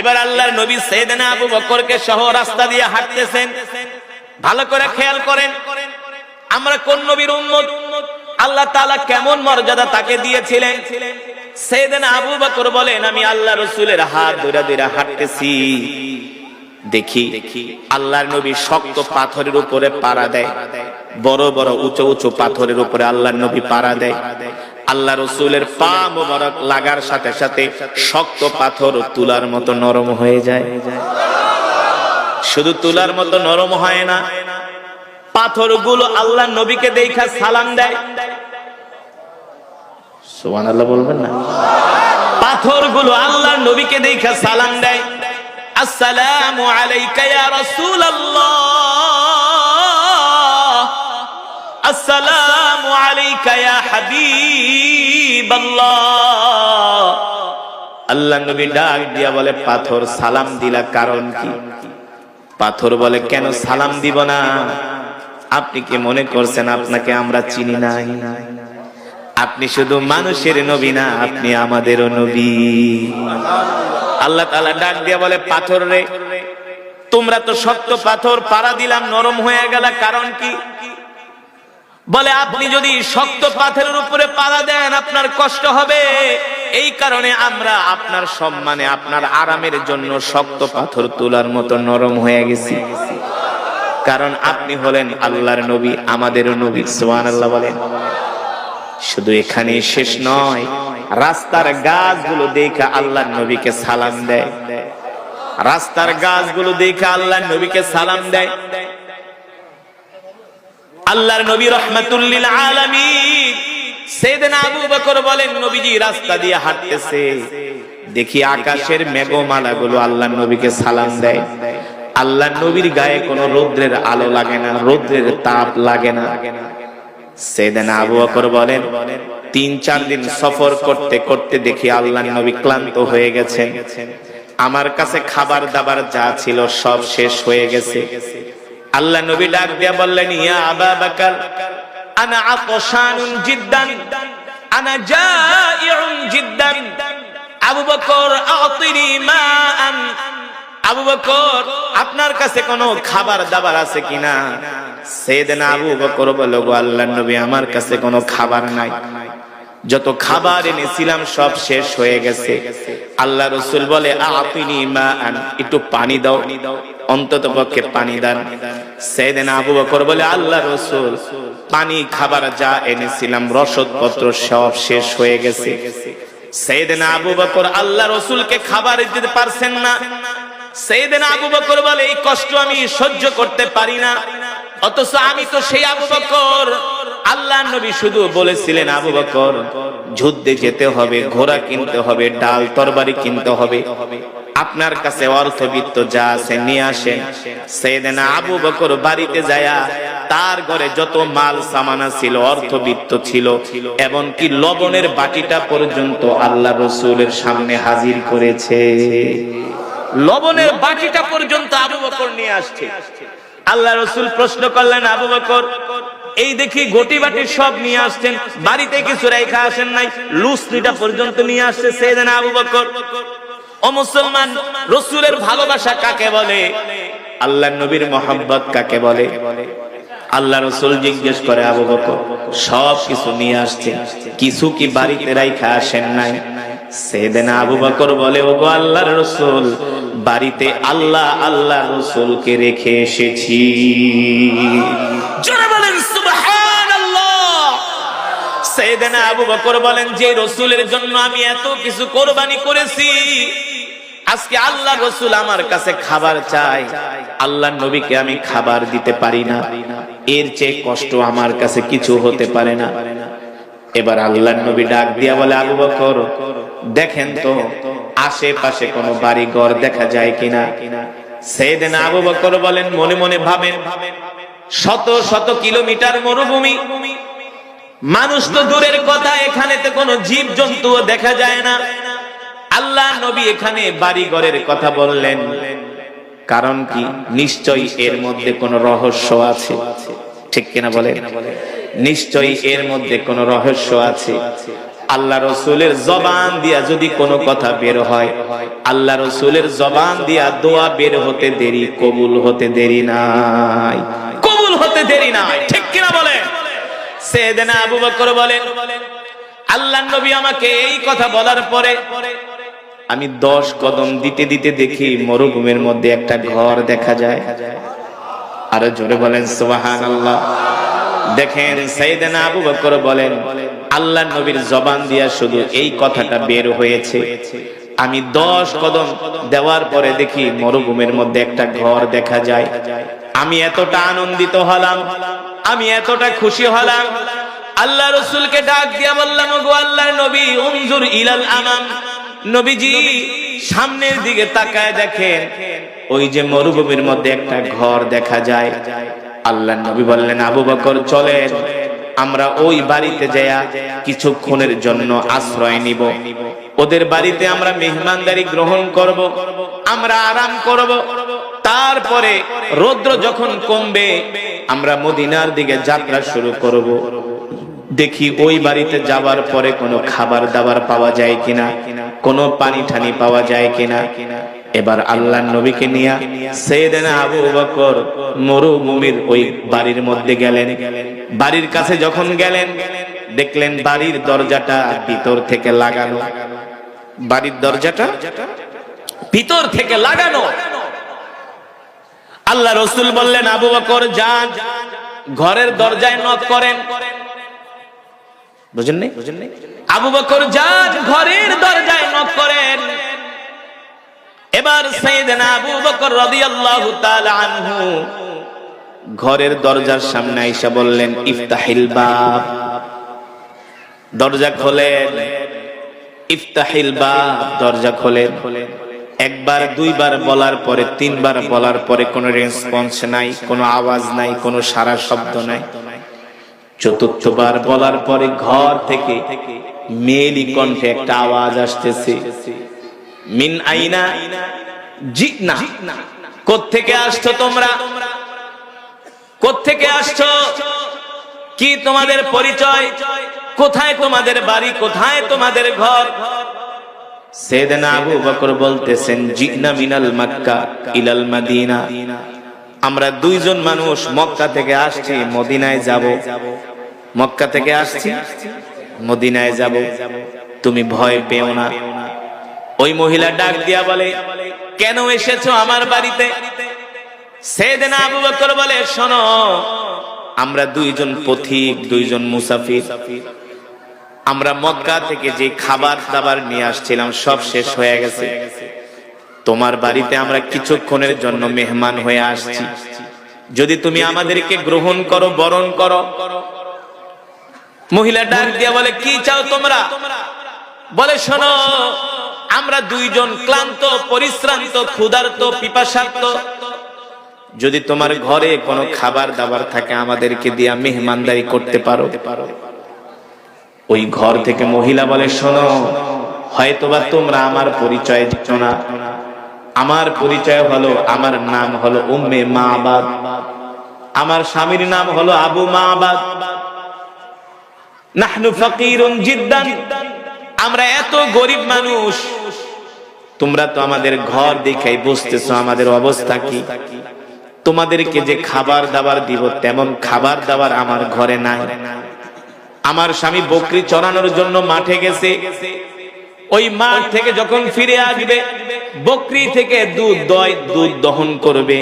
এবার আল্লাহর নবী সৈয়দনা আবু বকরকে সহ রাস্তা দিয়ে হাঁটতেছেন। ভালো করে খেয়াল করেন, আমরা কোন নবীর উম্মত? আল্লাহ তাআলা কেমন মর্যাদা তাকে দিয়েছিলেন? সৈয়দনা আবু বকর বলেন, আমি আল্লাহ রসুলের হাত ধরে ধরে হাঁটতেছি। দেখি, আল্লাহর নবী শক্ত পাথরের উপরে পাড়া দেয়, বড় বড় উঁচু উঁচু পাথরের উপরে আল্লাহর নবী পাড়া দেয়। আল্লাহ রসুলের পা মোবারক লাগার সাথে সাথে শক্ত পাথর তুলার মতো নরম হয়ে যায়। শুধু তুলার মতো নরম হয় না, পাথরগুলো আল্লাহ নবীকে দেখা সালাম দেয়। সুবহানাল্লাহ বলবেন না? পাথরগুলো আল্লাহ নবীকে দেখা সালাম দেয়। আসসালামু আলাইকা ইয়া রাসূলুল্লাহ। আসসালামু আলাইকা হাবিবাল্লাহ। আল্লাহ নবী ডাক দিয়া বলে, পাথর সালাম দিলা কারণ কি? পাথর বলে, কেন সালাম দিব না? আপনি কি মনে করছেন আপনাকে আমরা চিনি নাই? আপনি শুধু মানুষের নবী না, আপনি আমাদেরও নবী। আল্লাহ তাআলা ডাক দিয়া বলে, পাথর রে, তোমরা তো শক্ত পাথর পাড়া দিলাম, নরম হয়ে গেল কারণ কি? বলে, আপনি যদি শক্ত পাথরের উপরে পাড়া দেন, আপনার কষ্ট হবে। এই কারণে আমরা আপনার সম্মানে, আপনার আরামের জন্য শক্ত পাথর তোলার মতো নরম হয়ে গেছি। কারণ আপনি হলেন আল্লাহর নবী আমাদেরও নবী, সুবহানাল্লাহ বলেন। শুধু এখানে শেষ নয়, রাস্তার গাছগুলো দেখে আল্লাহর নবীকে সালাম দেয়। রাস্তার গাছগুলো দেখে আল্লাহর নবীকে সালাম দেয়। আল্লাহর নবী রহমাতুল্লিল আলামিন। সেদিনা আবু বকর বলেন, নবীজি রাস্তা দিয়ে হাঁটতেছে। দেখি আকাশের মেঘমালাগুলো আল্লাহর নবীকে সালাম দেয়। আল্লাহর নবীর গায়ে কোনো রৌদ্রের আলো লাগে না, রৌদ্রের তাপ লাগে না। সেদিন আবু বকর বলেন, তিন চার দিন সফর করতে করতে দেখি আল্লাহ নবী ক্লান্ত হয়ে গেছেন। আমার কাছে খাবার দাবার যা ছিল সব শেষ হয়ে গেছে। আল্লাহ নবী ডাক দিয়া বললেন, ইয়া আবা বকর, আনা আতশানুন জিদ্দান, আনা জাইউন জিদ্দান। আবু বকর, আতিনি মাআন। আবু বকর, আপনার কাছে কোনো খাবার দাবার আছে কিনা? সেদিন আবু বকর বলো গো আল্লাহ নবী, আমার কাছে কোনো খাবার নাই। যত খাবার এনেছিলাম, সব শেষ হয়ে গেছে। আল্লাহ রসুল বলে আপিনি মা একটু পানি দাও। অন্তত পক্ষে পানি দান। সেদিন আবু বকর বলে, আল্লাহ রসুল, পানি, খাবার যা এনেছিলাম, রসদপত্র সব শেষ হয়ে গেছে। সেদিন আবু বকর আল্লাহ রসুলকে খাবার দিতে পারছেন না। সেদিন আবু বকর বলে, এই কষ্ট আমি সহ্য করতে পারি না। অথচ আমি তো সেই আবু বকর আল্লাহ নবী শুধু বলেছিলেন, আবু বকর, যুদ্ধে যেতে হবে, ঘোড়া কিনতে হবে, ডাল তরবারি কিনতে হবে। আপনার কাছে অর্থবিত্ত যা আছে নিয়ে আসেন। সেদিন আবু বকর বাড়িতে যায়া তার ঘরে যত মাল সামানা ছিল অর্থবিত্ত ছিল, এমনকি লবণের বাটিটা পর্যন্ত আল্লাহ রসুলের সামনে হাজির করেছে। লবণের বাটিটা পর্যন্ত আবু বকর নিয়ে আসছে। আল্লাহ রসুল প্রশ্ন করলেন, আবু বকর এই দেখি গটি বাটি সব নিয়ে আসছেন। বাড়িতে কিছু রেখা আসেন নাই। লুসনিটা পর্যন্ত নিয়ে আসছে সেদিন আবু বকর। ও মুসলমান, রসুলের ভালোবাসা কাকে বলে? আল্লাহ নবীর মোহাম্মত কাকে বলে? আল্লাহ রসুল জিজ্ঞেস করে আবু বকর, সব কিছু নিয়ে আসছে। কিছু কি বাড়িতে রাইখা আসেন নাই? সেদিন আবু বকর বলে ও গো আল্লাহর রসুল, বাড়িতে আল্লাহ আল্লাহ রসুলকে রেখে এসেছি। আবু বকর বলেন, যে রসুলের জন্য আমি এত কিছু কোরবানি করেছি, আজকে আল্লাহ রসুল আমার কাছে খাবার চাই আল্লাহ নবীকে আমি খাবার দিতে পারি না। এর চেয়ে কষ্ট আমার কাছে কিছু হতে পারে না। এবার আল্লাহ নবী ডাক দিয়া বলে, আবু বকর, দেখেন তো, আশেপাশে কোনো বাড়ি ঘর দেখা যায় কিনা? সেদিন আবু বকর বলেন, মনে মনে ভাবেন, শত শত কিলোমিটার মরুভূমি মানুষ তো দূরের কথা, এখানে তো কোনো জীব জন্তুও দেখা যায় না। আল্লাহ নবী এখানে বাড়ি ঘরের কথা বললেন। কারণ কি? নিশ্চয়ই এর মধ্যে কোনো রহস্য আছে। ঠিক কিনা বলে নিশ্চয়ই এর মধ্যে কোনো রহস্য আছে। আল্লাহ রসুলের জবান দিয়া যদি কোনো কথা বের হয়, আল্লাহ রসুলের জবান দিয়া দোয়া বের হতে দেরি, কবুল হতে দেরি নাই। কবুল হতে দেরি নাই। ঠিক কিনা বলে সেদিন আবু বকর বলেন আল্লাহ নবী আমাকে এই কথা বলার পরে আমি দশ কদম দিতে দিতে দেখি মরুভূমির মধ্যে একটা ঘর দেখা যায়। আরও জোরে বলেন সুবাহান আল্লাহ দেখেন সাইদানা আবু বকর বলেন আল্লাহ নবীর জবান দিয়া শুধু এই কথাটা বের হয়েছে। আমি দশ কদম দেওয়ার পরে দেখি মরুভূমির মধ্যে একটা ঘর দেখা যায়। আমি এতটা আনন্দিত হলাম আমি এতটা খুশি হলাম। আল্লাহ রসুলকে ডাক দিয়া বললাম গো আল্লাহ নবী উমজুর ইলাল আমাম নবীজি সামনের দিকে তাকায় দেখেন, ওই যে মরুভূমির মধ্যে একটা ঘর দেখা যায়। আল্লাহ নবী বললেন, আবু বকর, চলেন। আমরা ওই বাড়িতে যায়া কিছুক্ষণের জন্য আশ্রয় নিব। ওদের বাড়িতে আমরা মেহমানদারি গ্রহণ করব, আমরা আরাম করব। তারপরে রৌদ্র যখন কমবে আমরা মদিনার দিকে যাত্রা শুরু করব। দেখি ওই বাড়িতে যাবার পরে কোনো খাবার দাবার পাওয়া যায় কিনা, কোনো পানি ঠানি পাওয়া যায় কিনা। এবার আল্লাহ নবীকে নিয়ে সেদিনা আবু বকর মরুভূমির ওই বাড়ির মধ্যে গেলেন। বাড়ির কাছে যখন গেলেন, দেখলেন বাড়ির দরজাটা ভিতর থেকে লাগানো। বাড়ির দরজাটা ভিতর থেকে লাগানো। আল্লাহ রসুল বললেন, আবু বকর, যান। ঘরের দরজায় নক করেন। আবু বকর যান, ঘরের দরজায় করেন। এবার আবু বকর তাআলা আনহু ঘরের দরজার সামনে আইসা বললেন, ইফতাহিল বাব। দরজা খোলেন। ইফতাহিল বাব, দরজা খোলেন খোলেন। একবার, দুইবার বলার পরে, তিনবার বলার পরে কোনো রেসপন্স নাই, কোনো আওয়াজ নাই, কোনো সারা শব্দ নাই। চতুর্থবার বলার পরে ঘর থেকে মেলি কণ্ঠে একটা আওয়াজ আসতেছে। মিন আইনা? জি না কোত্থেকে আসছো তোমরা? কোত্থেকে আসছো? কি তোমাদের পরিচয়? কোথায় তোমাদের বাড়ি? কোথায় তোমাদের ঘর? সেদিনা আবু বকর বলতেছেন, জিনা মিনাল মাক্কা ইলাল মাদিনা। আমরা দুইজন মানুষ মক্কা থেকে আসছি, মদিনায় যাব। মক্কা থেকে আসছি, মদিনায় যাব। তুমি ভয় পেও না। ওই মহিলা ডাক দিয়া বলে, কেন এসেছ আমার বাড়িতে? সেদিন আবু বকর বলে, শোনো, আমরা দুইজন পথিক, দুইজন মুসাফির। আমরা মক্কা থেকে যে খাবার দাবার নিয়ে আসছিলাম, সব শেষ হয়ে গেছে। তোমার বাড়িতে আমরা কিছুক্ষণের জন্য মেহমান হয়ে আসছি। যদি তুমি আমাদেরকে গ্রহণ করো, বরণ করো। মহিলা ডাক দিয়া বলে, কি চাও তোমরা? বলে, শোনো, আমরা দুইজন ক্লান্ত, পরিশ্রান্ত, ক্ষুধার্ত, পিপাসার্ত। যদি তোমার ঘরে কোনো খাবার দাবার থাকে, আমাদেরকে দিয়া মেহমানদারি করতে পারো। ওই ঘর থেকে মহিলা বলে, শোনো, হয়তোবা তোমরা আমার পরিচয় জানো না। আমার পরিচয় হলো, আমার নাম হলো উম্মে মা আবাদ আমার স্বামীর নাম হলো আবু মা আবাদ নাহনু ফাকিরুন জিদ্দান। আমরা এত গরিব মানুষ। তোমরা তো আমাদের ঘর দেখাই বুঝতেছো আমাদের অবস্থা কি। তোমাদেরকে যে খাবার দাবার দিব, তেমন খাবার দাবার আমার ঘরে নাই। আমার স্বামী বকরি চড়ানোর জন্য মাঠে গেছে। ওই মাঠ থেকে যখন ফিরে আসবে, বকরি থেকে দুধ দয়, দুধ দহন করবে।